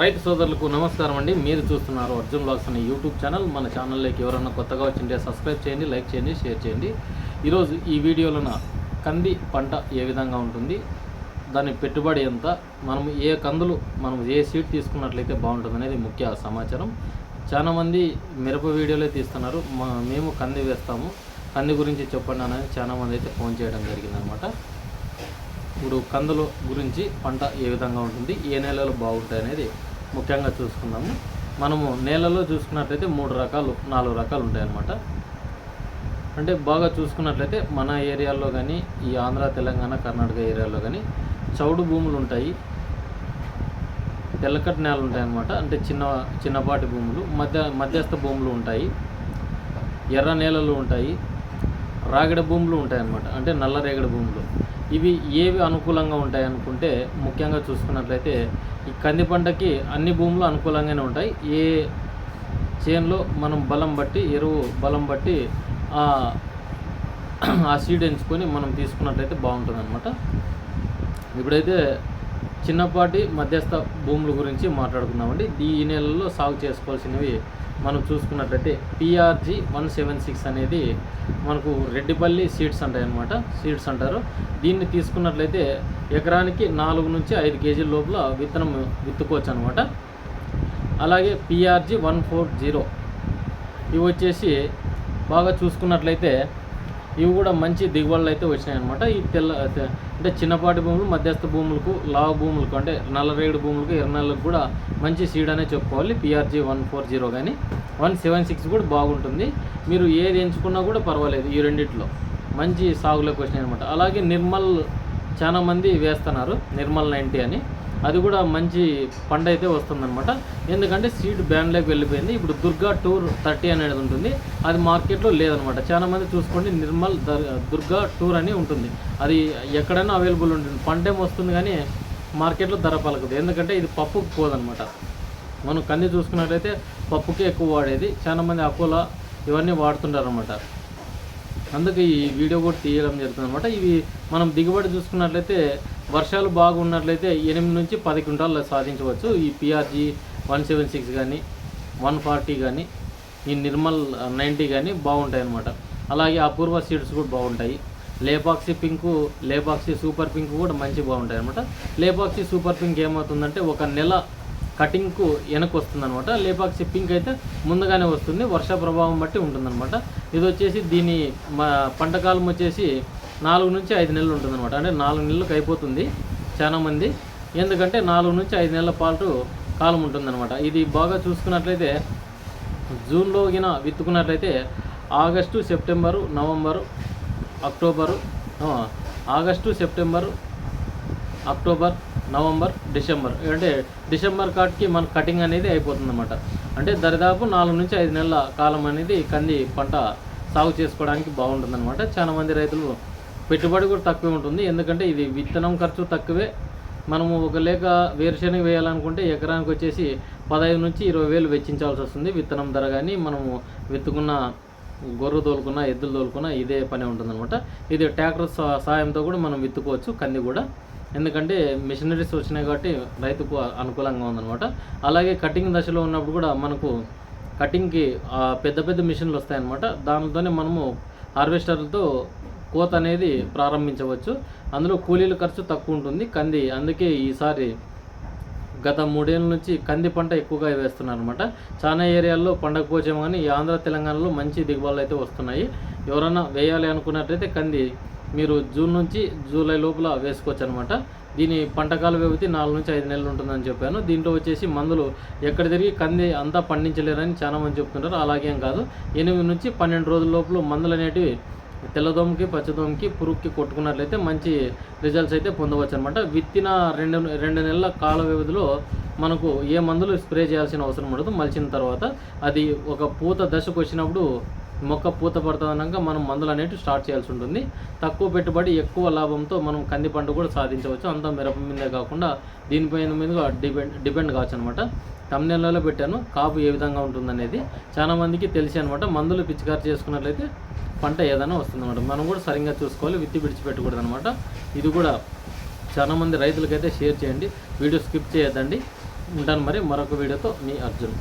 రైతు సోదరులకు నమస్కారం అండి. మీరు చూస్తున్నారు అర్జున్ బ్లాగ్స్ అనే యూట్యూబ్ ఛానల్. మన ఛానల్లోకి ఎవరన్నా కొత్తగా వచ్చింటే సబ్స్క్రైబ్ చేయండి లైక్ చేయండి షేర్ చేయండి. ఈరోజు ఈ వీడియోలోన కంది పంట ఏ విధంగా ఉంటుంది దాని పెట్టుబడి ఎంత మనం ఏ కందులు మనం ఏ సీడ్ తీసుకున్నట్లయితే బాగుంటుంది అనేది ముఖ్య సమాచారం. చాలామంది మిరప వీడియోలే తీస్తున్నారు. మేము కంది వేస్తాము. కంది గురించి చెప్పండి అనేది చాలామంది అయితే ఫోన్ చేయడం జరిగిందనమాట. ఇప్పుడు కందులు గురించి పంట ఏ విధంగా ఉంటుంది ఏ నేలలు బాగుంటాయి అనేది ముఖ్యంగా చూసుకుందాము. మనము నేలలో చూసుకున్నట్లయితే మూడు రకాలు నాలుగు రకాలు ఉంటాయన్నమాట. అంటే బాగా చూసుకున్నట్లయితే మన ఏరియాలో కానీ ఈ ఆంధ్ర తెలంగాణ కర్ణాటక ఏరియాలో కానీ చౌడు భూములు ఉంటాయి. తెల్లకట్ నేలలు ఉంటాయన్నమాట. అంటే చిన్న చిన్నపాటి భూములు మధ్య మధ్యస్థ భూములు ఉంటాయి. ఎర్ర నేలలు ఉంటాయి. రాగడి భూములు ఉంటాయన్నమాట. అంటే నల్ల రేగడి భూములు. ఇవి ఏవి అనుకూలంగా ఉంటాయి అనుకుంటే ముఖ్యంగా చూసుకున్నట్లయితే ఈ కంది పంటకి అన్ని భూములు అనుకూలంగానే ఉంటాయి. ఏ చేనులో మనం బలం బట్టి ఎరువు బలం బట్టి ఆ ఆ సీడ్ ఎంచుకొని మనం తీసుకున్నట్లయితే బాగుంటుంది అనమాట ఇప్పుడైతే చిన్నపాటి మధ్యస్థ భూముల గురించి మాట్లాడుకుందామండి ఈ నెలలో సాగు చేసుకోవాల్సినవి మనం చూసుకున్నట్లయితే పిఆర్జీ వన్ సెవెన్ సిక్స్ అనేది మనకు రెడ్డిపల్లి సీడ్స్ అంటాయి అనమాట సీడ్స్ అంటారు. దీన్ని తీసుకున్నట్లయితే ఎకరానికి నాలుగు నుంచి ఐదు కేజీల లోపల విత్తనం విత్తుకోవచ్చు అనమాట అలాగే పిఆర్జీ వన్ ఫోర్ జీరో ఇవి వచ్చేసి బాగా చూసుకున్నట్లయితే ఇవి కూడా మంచి దిగుబడులు అయితే వచ్చినాయి అనమాట ఈ తెల్ల అంటే చిన్నపాటి భూములు మధ్యస్థ భూములకు లావు భూములకు అంటే నల్లరేగడి భూములకు ఎర్రనెలకు కూడా మంచి సీడ్ అనే చెప్పుకోవాలి. పిఆర్జీ వన్ ఫోర్ జీరో కానీ వన్ సెవెన్ సిక్స్ కూడా బాగుంటుంది. మీరు ఏది ఎంచుకున్నా కూడా పర్వాలేదు ఈ రెండిట్లో. మంచి సాగులోకి వచ్చినాయి అనమాట అలాగే నిర్మల్ చాలా మంది వేస్తున్నారు నిర్మల్ నైంటీ అని. అది కూడా మంచి పండు అయితే వస్తుందన్నమాట. ఎందుకంటే సీడ్ బ్యాన్లోకి వెళ్ళిపోయింది. ఇప్పుడు దుర్గా టూర్ థర్టీ అనేది ఉంటుంది. అది మార్కెట్లో లేదనమాట చాలా మంది చూసుకోండి నిర్మల్ దుర్గా టూర్ అని ఉంటుంది. అది ఎక్కడైనా అవైలబుల్ ఉంటుంది. పంట వస్తుంది కానీ మార్కెట్లో ధర పలకదు. ఎందుకంటే ఇది పప్పుకు పోదనమాట మనం కంది చూసుకున్నట్లయితే పప్పుకే ఎక్కువ వాడేది. చాలా మంది అపోలా ఇవన్నీ వాడుతుంటారనమాట అందుకే ఈ వీడియో కూడా తీయడం జరుగుతుంది అనమాట ఇవి మనం దిగుబడి చూసుకున్నట్లయితే వర్షాలు బాగున్నట్లయితే ఎనిమిది నుంచి పది క్వింటాలు సాధించవచ్చు. ఈ పిఆర్జీ వన్ సెవెన్ సిక్స్ కానీ వన్ ఫార్టీ కానీ ఈ నిర్మల్ నైంటీ కానీ బాగుంటాయి అనమాట అలాగే అపూర్వ సీడ్స్ కూడా బాగుంటాయి. Lepakshi pink Lepakshi super pink కూడా మంచి బాగుంటాయి అనమాట లేపాక్సీ సూపర్ పింక్ ఏమవుతుందంటే ఒక నెల కటింగ్కు వెనక్కి వస్తుంది అనమాట లేపాక్సీ పింక్ అయితే ముందుగానే వస్తుంది. వర్ష ప్రభావం బట్టి ఉంటుందన్నమాట. ఇది వచ్చేసి దీని మా పంటకాలం వచ్చేసి నాలుగు నుంచి ఐదు నెలలు ఉంటుందన్నమాట. అంటే నాలుగు నెలలకు అయిపోతుంది చాలా మంది. ఎందుకంటే నాలుగు నుంచి ఐదు నెలల పాటు కాలం ఉంటుందన్నమాట. ఇది బాగా చూసుకున్నట్లయితే జూన్లో గిన విత్తుకున్నట్లయితే August September November October August September October November December. అంటే డిసెంబర్ కాటికి మన కటింగ్ అనేది అయిపోతుంది అనమాట అంటే దరిదాపు నాలుగు నుంచి ఐదు నెలల కాలం అనేది కంది పంట సాగు చేసుకోవడానికి బాగుంటుంది అనమాట రైతులు పెట్టుబడి కూడా తక్కువే ఉంటుంది. ఎందుకంటే ఇది విత్తనం ఖర్చు తక్కువే. మనము ఒక లేక వేరుశనగ వేయాలనుకుంటే ఎకరానికి వచ్చేసి పదహైదు నుంచి ఇరవై వేలు వెచ్చించాల్సి వస్తుంది. విత్తనం ధర కానీ మనము విత్తుకున్న గొర్రె తోలుకున్న ఎద్దులు తోలుకున్న ఇదే పని ఉంటుందన్నమాట. ఇది ట్రాక్టర్ సహాయంతో సాయంతో కూడా మనం విత్తుకోవచ్చు కంది కూడా. ఎందుకంటే మిషనరీస్ వచ్చినాయి కాబట్టి రైతుకు అనుకూలంగా ఉందన్నమాట. అలాగే కటింగ్ దశలో ఉన్నప్పుడు కూడా మనకు కటింగ్కి పెద్ద పెద్ద మిషన్లు వస్తాయన్నమాట. దానితోనే మనము హార్వెస్టర్లతో కోత అనేది ప్రారంభించవచ్చు. అందులో కూలీల ఖర్చు తక్కువ ఉంటుంది. కంది అందుకే ఈసారి గత మూడేళ్ళ నుంచి కంది పంట ఎక్కువగా వేస్తున్నారు అనమాట చాలా ఏరియాల్లో పండకపోవచ్చేమో కానీ ఈ ఆంధ్ర తెలంగాణలో మంచి దిగుబడులు అయితే వస్తున్నాయి. ఎవరైనా వేయాలి అనుకున్నట్లయితే కంది మీరు జూన్ నుంచి జూలై లోపల వేసుకోవచ్చు అనమాట దీని పంటకాల వ్యవధి నాలుగు నుంచి ఐదు నెలలు ఉంటుందని చెప్పాను. దీంట్లో వచ్చేసి మందులు ఎక్కడ తిరిగి కంది అంతా పండించలేరని చాలా మంది చెప్తుంటారు. అలాగే ఏం కాదు. ఎనిమిది నుంచి పన్నెండు రోజుల లోపల మందులు అనేటివి తెల్లదోమకి పచ్చదోమకి పురుగుకి కొట్టుకున్నట్లయితే మంచి రిజల్ట్స్ అయితే పొందవచ్చు అనమాట విత్తిన రెండు రెండు నెలల కాల వ్యవధిలో మనకు ఏ మందులు స్ప్రే చేయాల్సిన అవసరం ఉండదు. మలిచిన తర్వాత అది ఒక పూత దశకు వచ్చినప్పుడు మొక్క పూత పడుతుందన్నాక మనం మందులు అనేవి స్టార్ట్ చేయాల్సి ఉంటుంది. తక్కువ పెట్టుబడి ఎక్కువ లాభంతో మనం కంది పంట కూడా సాధించవచ్చు. అంతా మిరప మీదే కాకుండా దీనిపైన మీద డిపెండ్ డిపెండ్ కావచ్చు అనమాట తమిళనాడులో పెట్టాను. కాపు ఏ విధంగా ఉంటుందనేది చాలా మందికి తెలిసి అనమాట. మందులు పిచికారి చేసుకున్నట్లయితే పంట ఏదైనా వస్తుందన్నమాట. మనం కూడా సరిగ్గా చూసుకోవాలి. విత్తి విడిచిపెట్టకూడదు అనమాట ఇది కూడా చాలామంది రైతులకైతే షేర్ చేయండి. వీడియో స్కిప్ చేయొద్దండి. ఉంటాను మరి మరొక వీడియోతో మీ అర్జున్.